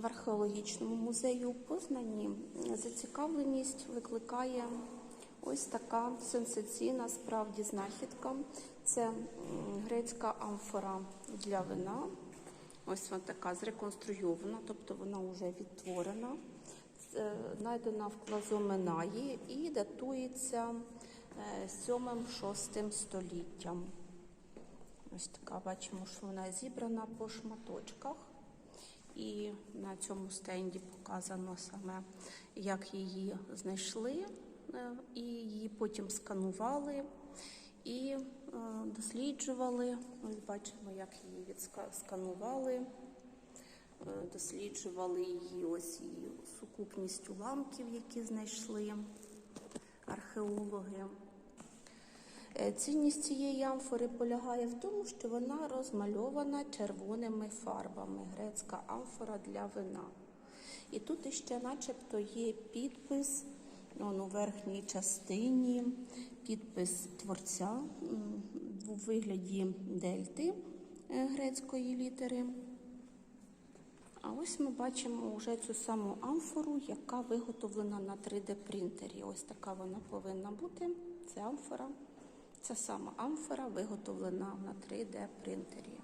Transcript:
в археологічному музеї у Познані зацікавленість викликає ось така сенсаційна справді знахідка. Це грецька амфора для вина. Ось вона така зреконструйована, тобто вона вже відтворена, знайдена в Клазоменаї і датується 7-6 століттям. Ось така бачимо, що вона зібрана по шматочках. І на цьому стенді показано саме, як її знайшли, е, і її потім сканували і е, досліджували. Ось бачимо, як її відсканували. Е, Досліджували її ось її сукупність уламків, які знайшли археологи. Е, Цінність цієї амфори полягає в тому, що вона розмальована червоними фарбами. Грецька амфора для вина. І тут іще, начебто, є підпис он, у верхній частині, підпис творця у вигляді дельти е, грецької літери. А ось ми бачимо вже цю саму амфору, яка виготовлена на 3D-принтері. Ось така вона повинна бути. Це амфора. Ця сама амфора виготовлена на 3D-принтері.